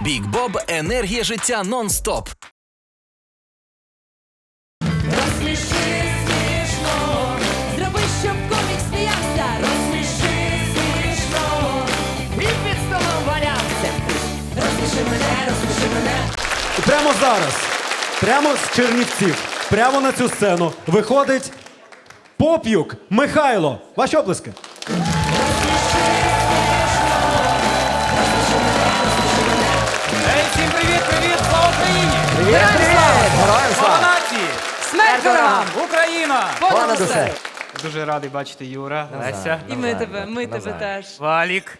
Бік Боб енергія життя нон-стоп. Розсміши смішно, зроби, щоб комік сміявся. Розсміши смішно, і під столом валявся. Розсміши мене, розсміши мене. І прямо зараз, прямо з Чернівців, прямо на цю сцену виходить Поп'юк Михайло. Ваші оплески. Смерть! Україна! Понад усе! Дуже радий бачити Юра, Леся, І ми тебе, ми тебе теж. Валік.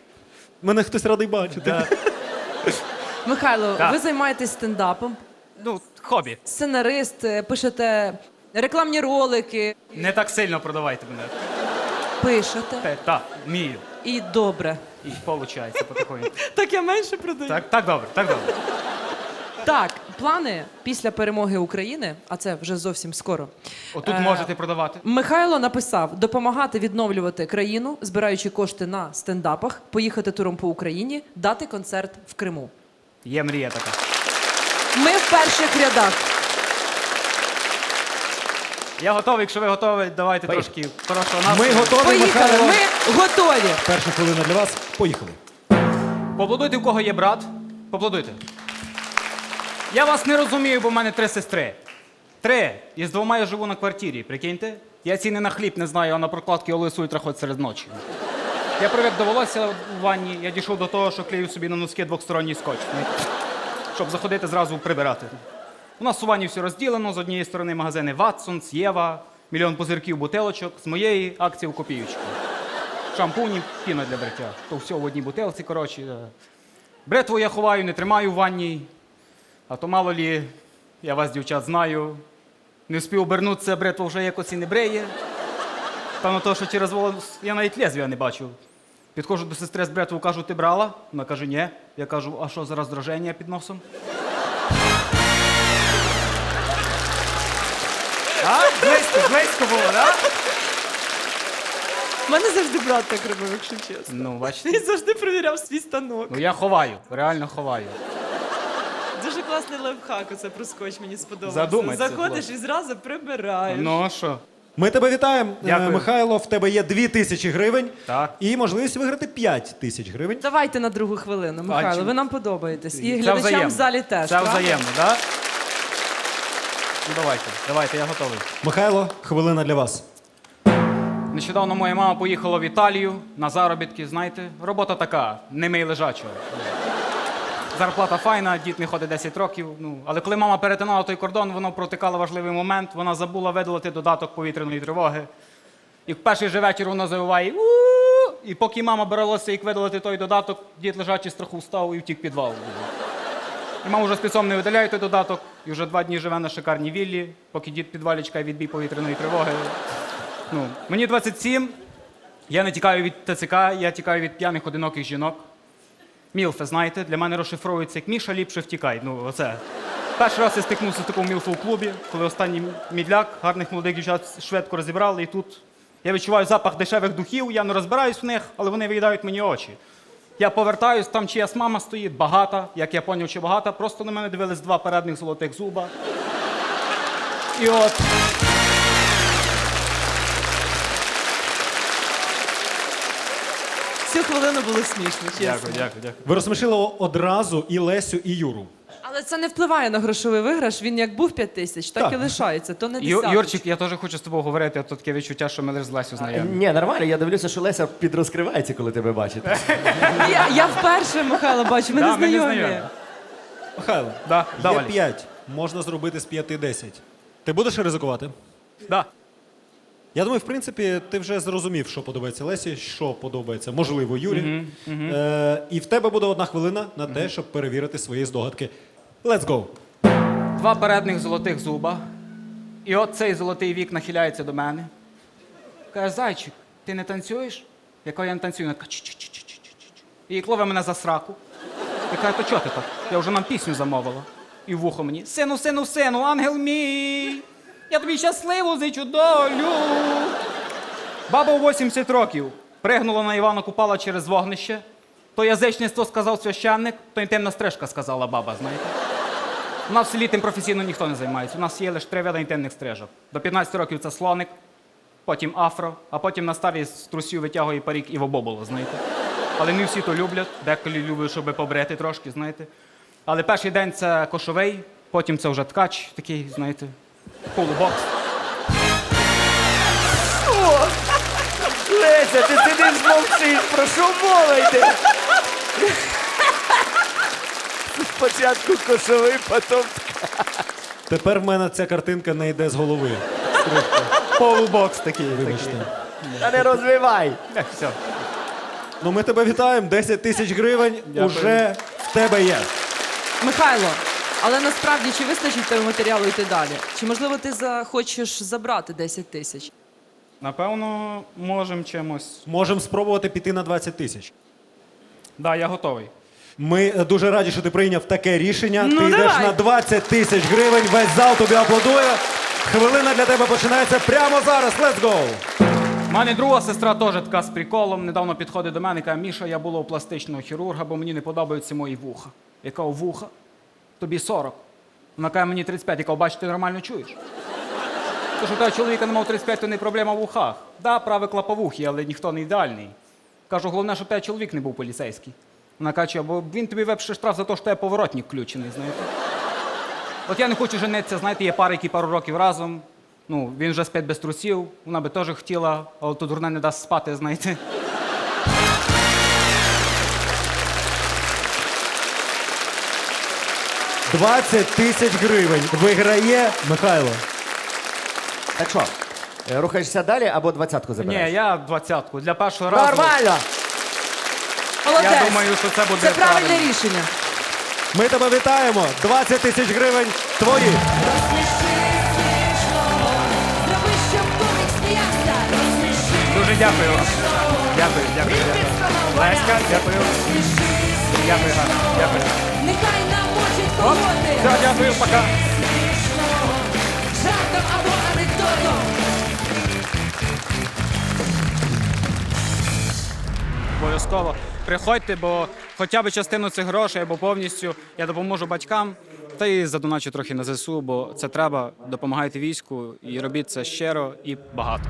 Мене хтось радий бачити. Михайло, ви займаєтесь стендапом, Ну, хобі. сценарист, е, пишете рекламні ролики, Не так сильно продавайте мене. пишете. Так, вмію. І добре. І виходить потихоньку. Так я менше продаю. Так, так добре, так добре. Так, плани після перемоги України, а це вже зовсім скоро. Отут Е, можете продавати. Михайло написав допомагати відновлювати країну, збираючи кошти на стендапах, поїхати туром по Україні, дати концерт в Криму. Є мрія така. Ми в перших рядах. Я готовий, якщо ви готові, давайте трошки хорошого настрою. Ми готові, Поїхали. Михайло. Ми готові. Перша хвилина для вас. Поїхали. Поплодуйте, у кого є брат. Поплодуйте. Я вас не розумію, бо в мене три сестри. Три. І з двома я живу на квартирі, прикиньте? Я ціни на хліб не знаю, а на прокладки Ультра ходить серед ночі. Я привик до волосся в ванні, я дійшов до того, що клею собі на носки двохсторонній скотч. Щоб заходити зразу прибирати. У нас у ванні все розділено. З однієї сторони магазини Ватсонс, Єва, мільйон пузирків бутилочок, з моєї акції в копіючку. Шампуні, піна для бриття. То все в одній бутилці, коротше. Бритву я ховаю, не тримаю в ванні. А то мало лі, я вас, дівчат, знаю. Не встиг обернутися, бритва вже якось і не бреє. Та на те, що через волос я навіть лезвія не бачу. Підходжу до сестри з бритву, кажу, ти брала? Вона каже, ні. Я кажу, а що за роздраження під носом? А? Близько, близько було? Да? У мене завжди брат так робив, якщо чесно. Ну, бачите. Він завжди перевіряв свій станок. Ну я ховаю, реально ховаю. Дуже класний лайфхак, оце про скотч мені сподобався. Задумайся, Заходиш і зразу прибираєш. Ну а що? Ми тебе вітаємо, Е, Дякую. Михайло. В тебе є дві тисячі гривень Так. і можливість виграти 5 тисяч гривень. Давайте на другу хвилину, Михайло, ви нам подобаєтесь. І Це глядачам взаємно. в залі теж. Це правда? взаємно, так? Да? Ну давайте, давайте, я готовий. Михайло, хвилина для вас. Нещодавно моя мама поїхала в Італію на заробітки, знаєте, робота така, не мий лежачого. Зарплата файна, дід не ходить 10 років. Ну, але коли мама перетинала той кордон, вона протикала важливий момент, вона забула видалити додаток повітряної тривоги. І в перший же вечір вона завиває у І поки мама боролася як видалити той додаток, дід лежачий страху встав і втік підвал. І мама вже спецом не видаляє той додаток, і вже два дні живе на шикарній віллі, поки дід підвалі чекає відбій повітряної тривоги. Ну, мені 27, я не тікаю від ТЦК, я тікаю від п'яних одиноких жінок. Мілфи, знаєте, для мене розшифровується як Міша, ліпше втікай. Ну, оце. Перший раз я стикнувся з такою мілфу в клубі, коли останній мідляк гарних молодих дівчат швидко розібрали, і тут я відчуваю запах дешевих духів, я не розбираюсь в них, але вони виїдають мені очі. Я повертаюсь, там чиясь мама стоїть, багата, як я поняв, чи багата, просто на мене дивились два передних золотих зуба. І от. Хвилину було смішно, чесно. Дякую, дякую, дякую. Ви розсмішили одразу і Лесю, і Юру. Але це не впливає на грошовий виграш. Він як був 5 тисяч, так, Так. і лишається. То не Ю- десяточка. Юрчик, я теж хочу з тобою говорити, а то таке відчуття, що ми лише з Лесю знайомі. Ні, нормально, я дивлюся, що Леся підрозкривається, коли тебе бачить. Я, я вперше Михайло бачу, ми Да, не ми не знайомі. знайомі. Михайло, Да, да, є Валік. 5. Можна зробити з 5 10. Ти будеш ризикувати? Да. Я думаю, в принципі, ти вже зрозумів, що подобається Лесі, що подобається, можливо, Юрі. Е, і в тебе буде одна хвилина на те, щоб перевірити свої здогадки. Let's go! Два передних золотих зуба. І от цей золотий вік нахиляється до мене. Каже, зайчик, ти не танцюєш? Я кажу, я не танцюю. Вона така «Чу-чу-чу-чу-чу-чу». І клове мене за сраку. І каже, то чого ти так? Я вже нам пісню замовила. І вухо мені: Сину, сину, сину, ангел мій, я тобі щасливу зичу долю. Баба у 80 років пригнула на Івана Купала через вогнище. То язичництво сказав священник, то інтимна стрижка сказала баба, знаєте. У нас в селі тим професійно ніхто не займається. У нас є лише три види інтимних стрижок. До 15 років це слоник, потім афро, а потім на старість з трусів витягує парік і в обоболо, знаєте. Але не всі то люблять, деколи люблять, щоб побрити трошки, знаєте. Але перший день це кошовий, потім це вже ткач такий, знаєте, полубокс. Леся, ти сидиш мовчиш, про що мова йде? Спочатку кошовий, потім Тепер в мене ця картинка не йде з голови. Полубокс такий. Вибачте. та не розвивай. Все. Ну ми тебе вітаємо. 10 тисяч гривень Дякую. уже в тебе є. Михайло, але насправді чи вистачить тебе матеріалу йти далі? Чи можливо ти захочеш забрати 10 тисяч? Напевно, можемо чимось. Можемо спробувати піти на 20 тисяч. Да, я готовий. Ми е, дуже раді, що ти прийняв таке рішення. Ну, ти йдеш давай. на 20 тисяч гривень. Весь зал тобі аплодує. Хвилина для тебе починається прямо зараз. Let's go! У мене друга сестра теж така з приколом. Недавно підходить до мене і каже, Міша, я була у пластичного хірурга, бо мені не подобаються мої вуха. Я кажу, вуха? Тобі 40. Вона каже, мені 35. Я кажу, бачиш, ти нормально чуєш. Тож у того чоловіка не мав 35, то не проблема в вухах. Да, праве клаповухі, але ніхто не ідеальний. Кажу, головне, щоб тебе чоловік не був поліцейський. Вона каже, бо він тобі випише штраф за те, що тебе поворотник включений, знаєте. От я не хочу женитися, знаєте, є пари, які пару років разом. Ну, він вже спить без трусів, вона би теж хотіла, але то дурне не дасть спати, знаєте. — 20 тисяч гривень виграє Михайло. Так що, е, рухаєшся далі або двадцятку Ні, забираєш? я двадцятку. Для першого разу. Нормально! Молодець! Я думаю, що це буде Це правильне правильно. рішення. Ми тебе вітаємо. 20 тисяч гривень твої. Зроби, щоб комік сміявся. Дуже дякую вам. Дякую, дякую, дякую. Леська, дякую. Дякую, гарно. Дякую. Нехай намочить колоти. Все, дякую, пока. Жартом або анекдотом. Обов'язково. Приходьте, бо хоча б частину цих грошей або повністю я допоможу батькам. Та й задоначу трохи на ЗСУ, бо це треба. Допомагайте війську і робіть це щиро і багато.